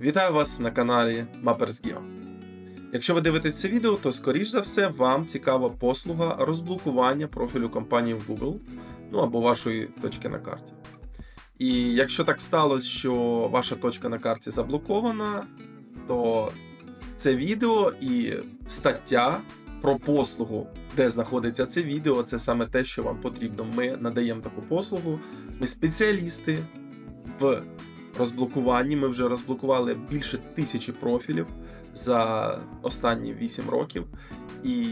Вітаю вас на каналі Mappers.geo. Якщо ви дивитесь це відео, то скоріш за все вам цікава послуга розблокування профілю компанії в Google, ну або вашої точки на карті. І якщо так сталося, що ваша точка на карті заблокована, то це відео і стаття про послугу, де знаходиться це відео, це саме те, що вам потрібно. Ми надаємо таку послугу. Ми спеціалісти в розблокуванні. Ми вже розблокували більше тисячі профілів за останні 8 років. І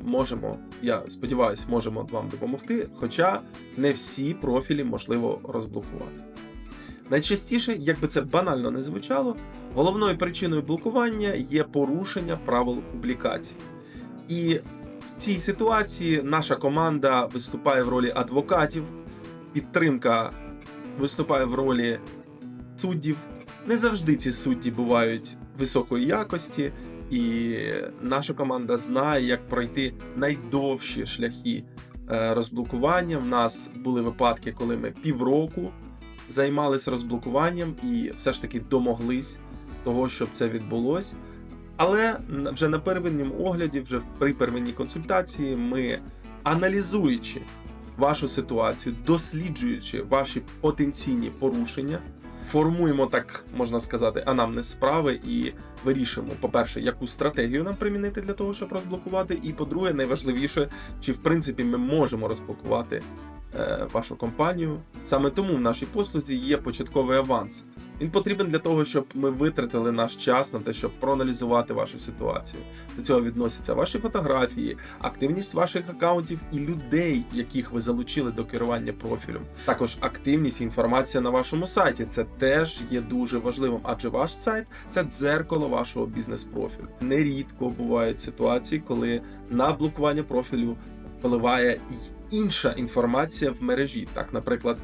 можемо, я сподіваюся, можемо вам допомогти. Хоча не всі профілі можливо розблокувати. Найчастіше, як би це банально не звучало, головною причиною блокування є порушення правил публікації. І в цій ситуації наша команда виступає в ролі адвокатів, підтримка виступає в ролі суддів. Не завжди ці судді бувають високої якості, і наша команда знає, як пройти найдовші шляхи е, розблокування. В нас були випадки, коли ми півроку займалися розблокуванням і все ж таки домоглись того, щоб це відбулося. Але вже на первинному огляді, вже при первинній консультації, ми аналізуючи вашу ситуацію, досліджуючи ваші потенційні порушення, формуємо, так можна сказати, анамнез справи і вирішимо, по-перше, яку стратегію нам примінити для того, щоб розблокувати, і по-друге, найважливіше, чи в принципі ми можемо розблокувати е, вашу компанію. Саме тому в нашій послузі є початковий аванс. Він потрібен для того, щоб ми витратили наш час на те, щоб проаналізувати вашу ситуацію. До цього відносяться ваші фотографії, активність ваших акаунтів і людей, яких ви залучили до керування профілем. Також активність і інформація на вашому сайті. Це теж є дуже важливим, адже ваш сайт це дзеркало вашого бізнес-профілю. Нерідко бувають ситуації, коли на блокування профілю впливає й інша інформація в мережі. Так, наприклад.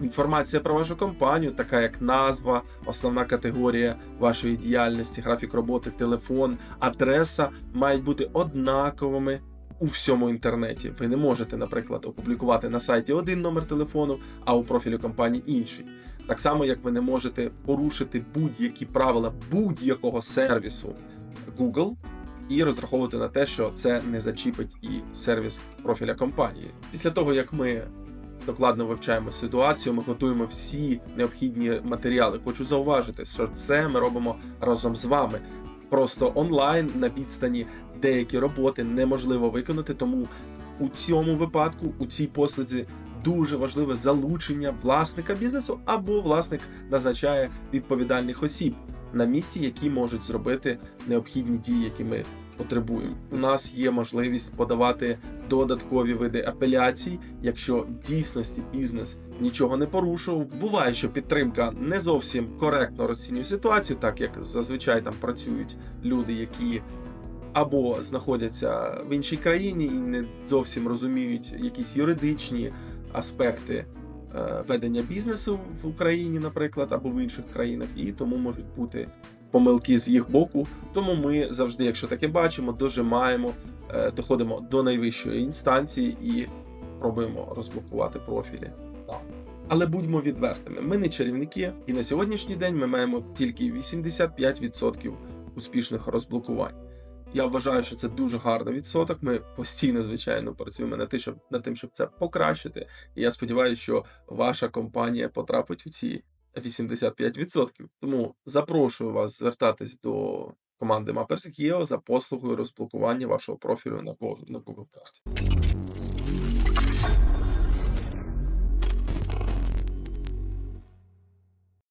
Інформація про вашу компанію, така як назва, основна категорія вашої діяльності, графік роботи, телефон, адреса, мають бути однаковими у всьому інтернеті. Ви не можете, наприклад, опублікувати на сайті один номер телефону, а у профілі компанії інший. Так само, як ви не можете порушити будь-які правила будь-якого сервісу Google і розраховувати на те, що це не зачіпить і сервіс профіля компанії. Після того, як ми докладно вивчаємо ситуацію, ми готуємо всі необхідні матеріали. Хочу зауважити, що це ми робимо разом з вами. Просто онлайн на відстані деякі роботи неможливо виконати, тому у цьому випадку, у цій послузі, дуже важливе залучення власника бізнесу або власник назначає відповідальних осіб на місці, які можуть зробити необхідні дії, які ми потребуємо. У нас є можливість подавати додаткові види апеляцій, якщо в дійсності бізнес нічого не порушував. Буває, що підтримка не зовсім коректно розцінює ситуацію, так як зазвичай там працюють люди, які або знаходяться в іншій країні і не зовсім розуміють якісь юридичні аспекти е, ведення бізнесу в Україні, наприклад, або в інших країнах, і тому можуть бути помилки з їх боку. Тому ми завжди, якщо таке бачимо, дожимаємо, е, доходимо до найвищої інстанції і пробуємо розблокувати профілі. Але будьмо відвертими, ми не чарівники, і на сьогоднішній день ми маємо тільки 85% успішних розблокувань. Я вважаю, що це дуже гарний відсоток. Ми постійно, звичайно, працюємо над тим, щоб над тим, щоб це покращити. І я сподіваюся, що ваша компанія потрапить у ці 85%. Тому запрошую вас звертатись до команди Mappers.io за послугою розблокування вашого профілю на Google карті.